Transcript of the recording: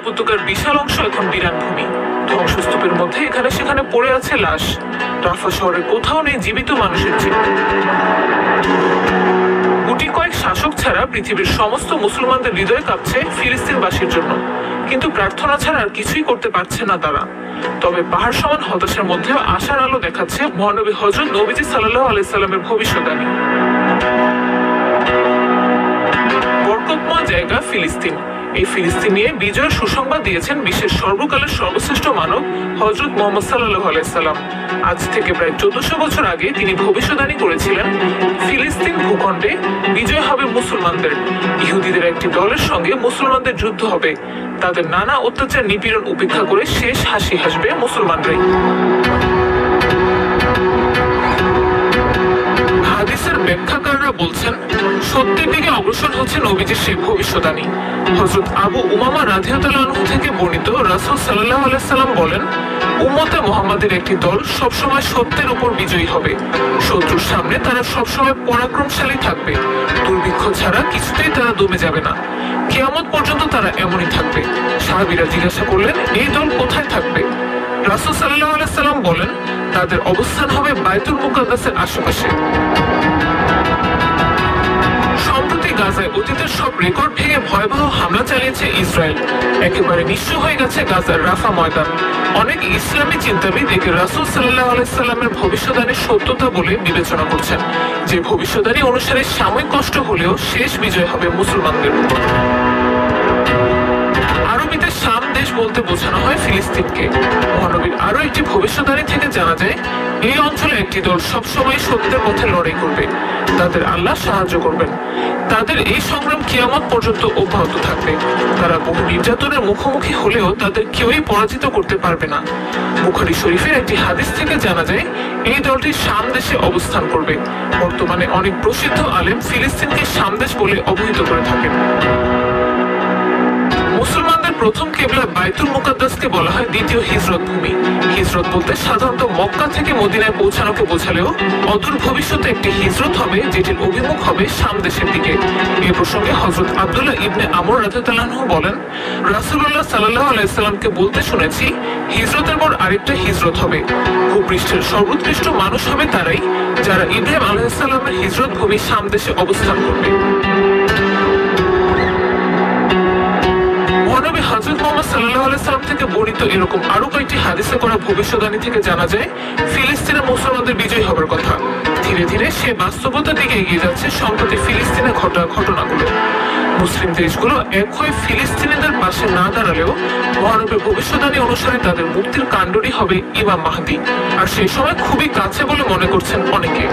উপত্যকার বিশাল অংশ এখন বিরান ভূমি। ধ্বংসস্তূপের মধ্যে এখানে সেখানে পড়ে আছে লাশ। রাফা শহরে কোথাও নেই জীবিত মানুষের চিহ্ন গুটি কয়েক শাসক ছাড়া পৃথিবীর সমস্ত মুসলমানদের হৃদয় কাঁপছে ফিলিস্তিনবাসীর জন্য। কিন্তু প্রার্থনা ছাড়া আর কিছুই করতে পারছে না তারা। তবে পাহাড় সমান হতাশার মধ্যেও আশার আলো দেখাচ্ছে মহানবী হজরত নবীজি সাল্লাহ আলাইসাল্লামের ভবিষ্যৎবাণী বরকতময় জায়গা ফিলিস্তিন। এই ফিলিস্তিন নিয়ে বিজয়ের সুসংবাদ দিয়েছেন বিশ্বের সর্বকালের সর্বশ্রেষ্ঠ মানব হজরত মোহাম্মদ সাল্লাহ আলাইসাল্লাম আজ থেকে প্রায় চোদ্দশো বছর আগে তিনি ভবিষ্যদ্বাণী করেছিলেন, ফিলিস্তিন ভূখণ্ডে বিজয় হবে মুসলমানদের। ইহুদিদের একটি দলের সঙ্গে মুসলমানদের যুদ্ধ হবে। তাদের নানা অত্যাচার নিপীড়ন উপেক্ষা করে শেষ হাসি হাসবে মুসলমানরাই। হাদিসের ব্যাখ্যাকাররা বলছেন সত্যের দিকে অগ্রসর হচ্ছে নবীজির সেই ভবিষ্যদ্বাণী। হজরত আবু উমামা রাধিয়াতালাহু থেকে বর্ণিত রাসূল সাল্লাহ আলাইসাল্লাম বলেন, উম্মতে মোহাম্মদের একটি দল সবসময় সত্যের উপর বিজয়ী হবে। শত্রুর সামনে তারা সবসময় পরাক্রমশালী থাকবে। দুর্ভিক্ষ ছাড়া কিছুতেই তারা দমে যাবে না। কেয়ামত পর্যন্ত তারা এমনই থাকবে। সাহাবীরা জিজ্ঞাসা করলেন, এই দল কোথায় থাকবে? রাসূল সাল্লাল্লাহু আলাইহি সাল্লাম বলেন, তাদের অবস্থান হবে বায়তুল মুকাদ্দাসের আশেপাশে। সম্প্রতি গাজায় অতীতের সব রেকর্ড ভেঙে ভয়াবহ হামলা চালিয়েছে ইসরায়েল। একেবারে নিঃস্ব হয়ে গেছে গাজার রাফা ময়দান। অনেক ইসলামী চিন্তাবিদ একে রাসুল সাল্লাহ আলাইসাল্লামের ভবিষ্যদ্বাণীর সত্যতা বলে বিবেচনা করছেন। যে ভবিষ্যদ্বাণী অনুসারে সাময়িক কষ্ট হলেও শেষ বিজয় হবে মুসলমানদের উপর। বলতে বোঝানো হয় ফিলিস্তিনকে। মহানবীর আরও একটি ভবিষ্যদ্বাণী থেকে জানা যায়, এই অঞ্চলে একটি দল সবসময় সত্যের পথে লড়াই করবে। তাদের আল্লাহ সাহায্য করবেন। তাদের এই সংগ্রাম কিয়ামত পর্যন্ত অব্যাহত থাকবে। তারা বহু নির্যাতনের মুখোমুখি হলেও তাদের কেউই পরাজিত করতে পারবে না। বুখারি শরীফের একটি হাদিস থেকে জানা যায়, এই দলটি শাম দেশে অবস্থান করবে। বর্তমানে অনেক প্রসিদ্ধ আলেম ফিলিস্তিনকে শাম দেশ বলে অবহিত করে থাকেন। মুসলমানদের প্রথম কেবলা বাইতুল মুকাদ্দাসকে বলা হয় দ্বিতীয় হিজরত ভূমি। হিজরত বলতে সাধারণত মক্কা থেকে মদিনায় পৌঁছানোকে বোঝালেও অদূর ভবিষ্যতে একটি হিজরত হবে, যেটির অভিমুখ হবে শাম দেশের দিকে। এ প্রসঙ্গে হজরত আবদুল্লাহ ইবনে আমর রাজু বলেন রাসুল্লাহ সাল্লাহ আলাইসাল্লামকে বলতে শুনেছি, হিজরতের পর আরেকটা হিজরত হবে। ভূপৃষ্ঠের সর্বোৎকৃষ্ট মানুষ হবে তারাই, যারা ইব্রাহিম আলাইসাল্লামের হিজরত ভূমি শাম দেশে অবস্থান করবে। সাল্লাহ থেকে বর্ণিত এরকম আরও কয়েকটি হাদিসে করা ভবিষ্যদ্বাণী থেকে জানা যায়, ফিলিস্তিনে মুসলমানদের বিজয় হবার কথা। ধীরে ধীরে সে বাস্তবতার দিকে এগিয়ে যাচ্ছে সম্প্রতি ফিলিস্তিনে ঘটা ঘটনাগুলো। মুসলিম দেশগুলো এক হয়ে ফিলিস্তিনিদের পাশে না দাঁড়ালেও মহানবীর ভবিষ্যদ্বাণী অনুসারে তাদের মুক্তির কাণ্ডটি হবে ইমাম মাহাদি। আর সেই সময় খুবই কাছে বলে মনে করছেন অনেকে।